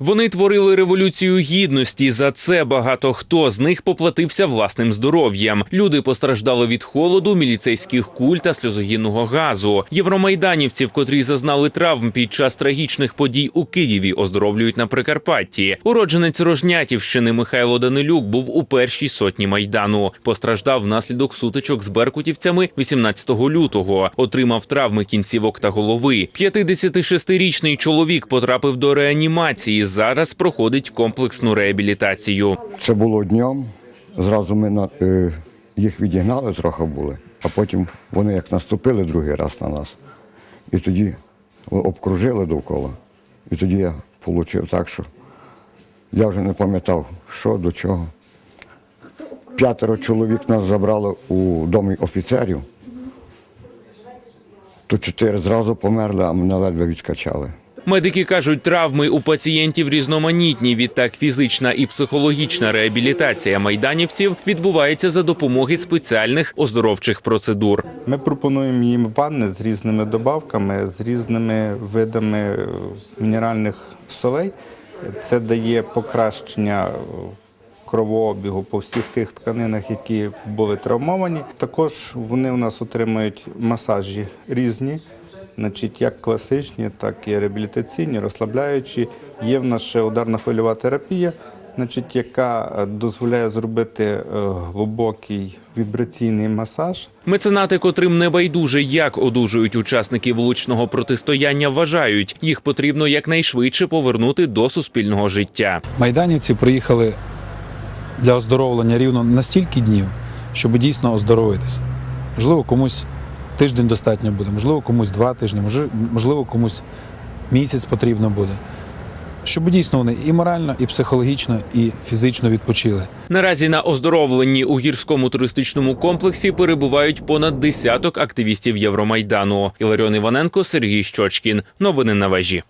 Вони творили революцію гідності. За це багато хто з них поплатився власним здоров'ям. Люди постраждали від холоду, міліцейських куль та сльозогінного газу. Євромайданівців, котрі зазнали травм під час трагічних подій у Києві, оздоровлюють на Прикарпатті. Уродженець Рожнятівщини Михайло Данилюк був у першій сотні майдану. Постраждав внаслідок сутичок з беркутівцями 18 лютого. Отримав травми кінцівок та голови. 56-річний чоловік потрапив до реанімації. Зараз проходить комплексну реабілітацію. Це було днем. Зразу ми на, е, їх відігнали, трохи були, а потім вони як наступили другий раз на нас. І тоді обкружили довкола. І тоді я отримав так, що я вже не пам'ятав, що до чого. П'ятеро чоловік нас забрали у домі офіцерів, то чотири зразу померли, а мене ледве відкачали. Медики кажуть, травми у пацієнтів різноманітні. Відтак фізична і психологічна реабілітація майданівців відбувається за допомоги спеціальних оздоровчих процедур. Ми пропонуємо їм ванни з різними добавками, з різними видами е, мінеральних солей. Це дає покращення кровообігу по всіх тих тканинах, які були травмовані. Також вони у нас отримують масажі різні, значить, як класичні, так і реабілітаційні, розслабляючі. Є в нас ще ударна хвильова терапія, значить, яка е, дозволяє зробити е, глибокий вібраційний масаж. Меценати, котрим не байдуже, як одужують учасники вуличного протистояння, вважають, їх потрібно якнайшвидше повернути до суспільного життя. Майданівці приїхали для оздоровлення рівно на стільки днів, щоб дійсно оздоровитися. Можливо, комусь тиждень достатньо буде, можливо, комусь два тижні, можливо, комусь місяць потрібно буде. Щоб дійсно вони і морально, і психологічно, і фізично відпочили. Наразі на оздоровленні у гірському туристичному комплексі перебувають понад десяток активістів Євромайдану. Іларіон Іваненко, Сергій Щочкін. Новини на вежі.